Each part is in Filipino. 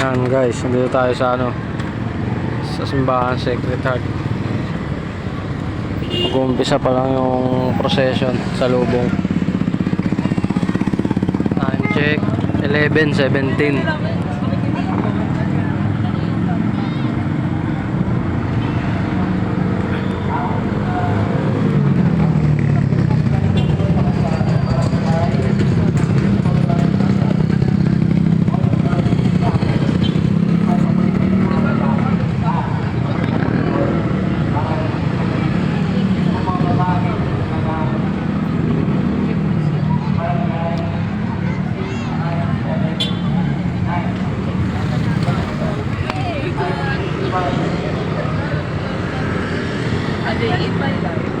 Yan guys, nandito tayo sa ano sa simbahan Sacred Heart. Mag-uumpisa pa lang yung procession sa lubong. Time check 11:17. day in my life.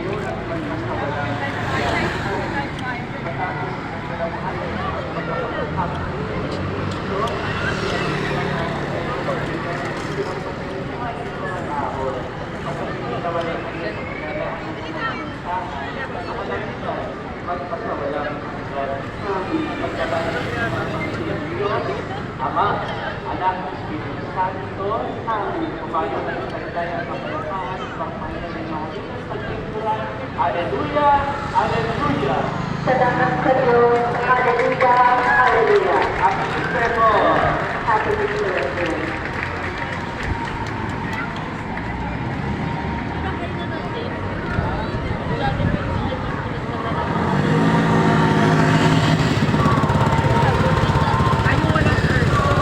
Ama, Anak, Espiritu Santo, Amin. Kumayo na sa kagaya ng kapalakaan, pagpahinga ng mga. Aleluya, Aleluya. Salamat sa Diyos. Hallelujah.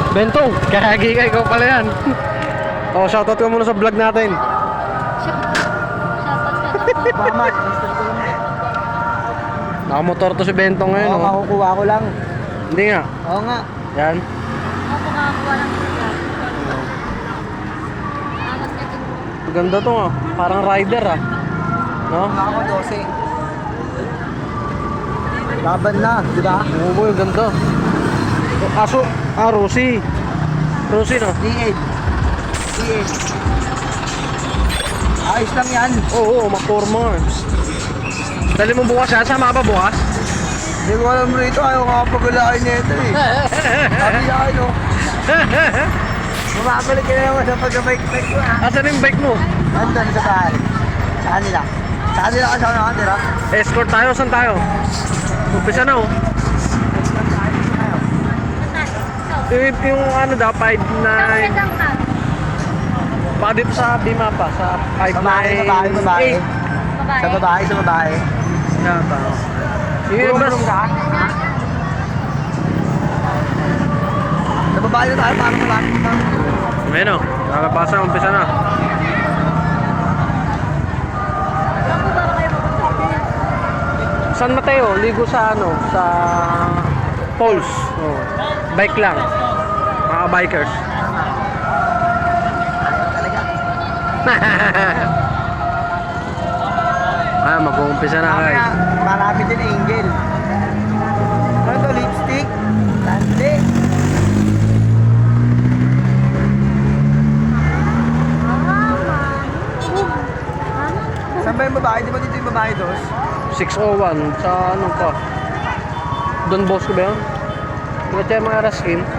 Bentong, kagagi ka, ikaw pala yan. oh, shoutout ka muna sa vlog natin. Mamat, Nakamotor to si Bentong ngayon, Oo, oh. makukuha ko lang. Hindi nga. Oo nga. Yan. Ganda to, ah. Parang rider, ah. No? Ako 12. Laban na, di ba? Oo, boy, ganda. Aso, ah, Rosie. Rosie, no? D8. D8. Ayos lang yan. Oo, oh, maporma. Dali mo bukas yan. Sama ka ba bukas? Hindi ko alam rito, ayaw nga pagulain nito eh. Sabi niya ano. Bumabalik ka na naman sa pagka-bike-bike ko ah. Asan yung bike mo? Andun sa bahay. Sa kanila. Sa kanila kasi ako nakatira. Escort tayo. Saan tayo? Umpisa na, oh. Yung, yung ano daw, 5 na... Baka dito sa Bima pa, sa 5 Sa bahay, sa bahay, sa bahay. Sa babae, sa babae. Yata. Yung ka? Sa babae na tayo, parang malapit na. Ayun o, nakapasa, umpisa na. San Mateo, ligo sa ano, sa poles. Oh. Bike lang. Mga bikers. Ah, mag-uumpisa na guys. marami din angel. Ano to, lipstick? Landi. Saan ba yung babae? Di ba dito yung babae dos? 601 sa ano pa. Don Bosco ba yun? Siya mga raskin?